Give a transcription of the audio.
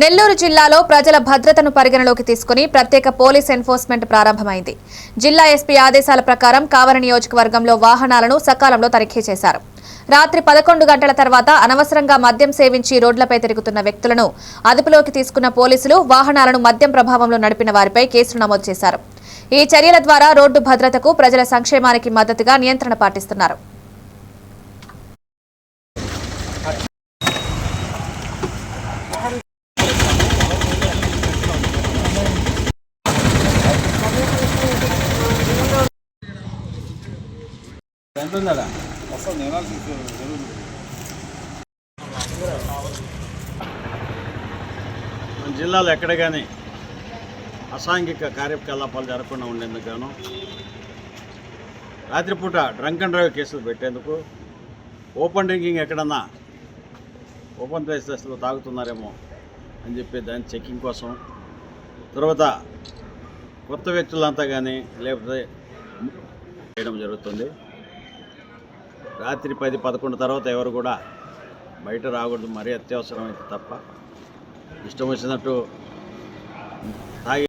నెల్లూరు జిల్లాలో ప్రజల భద్రతను పరిగణలోకి తీసుకుని ప్రత్యేక పోలీస్ ఎన్ఫోర్స్మెంట్ ప్రారంభమైంది. జిల్లా ఎస్పీ ఆదేశాల ప్రకారం కావలి నియోజకవర్గంలో వాహనాలను సకాలంలో తనిఖీ చేశారు. రాత్రి పదకొండు గంటల తర్వాత అనవసరంగా మద్యం సేవించి రోడ్లపై తిరుగుతున్న వ్యక్తులను అదుపులోకి తీసుకున్న పోలీసులు వాహనాలను మద్యం ప్రభావంలో నడిపిన వారిపై కేసులు నమోదు చేశారు. ఈ చర్యల ద్వారా రోడ్డు భద్రతకు ప్రజల సంక్షేమానికి మద్దతుగా నియంత్రణ పాటిస్తున్నారు. ఎంత ఉందా మన జిల్లాలో ఎక్కడ కానీ అసాంఘిక కార్యకలాపాలు జరగకుండా ఉండేందుకు గాను రాత్రిపూట డ్రంక్ అండ్ డ్రైవ్ కేసులు పెట్టేందుకు ఓపెన్ డ్రింకింగ్ ఎక్కడన్నా ఓపెన్ ప్లేసెస్లో తాగుతున్నారేమో అని చెప్పి దాని చెక్కింగ్ కోసం తర్వాత కొత్త వ్యక్తులంతా కానీ లేకపోతే చేయడం జరుగుతుంది. రాత్రి పది పదకొండు తర్వాత ఎవరు కూడా బయట రాకూడదు. మరీ అత్యవసరం అయితే తప్ప. ఇష్టం వచ్చినట్టు తాగి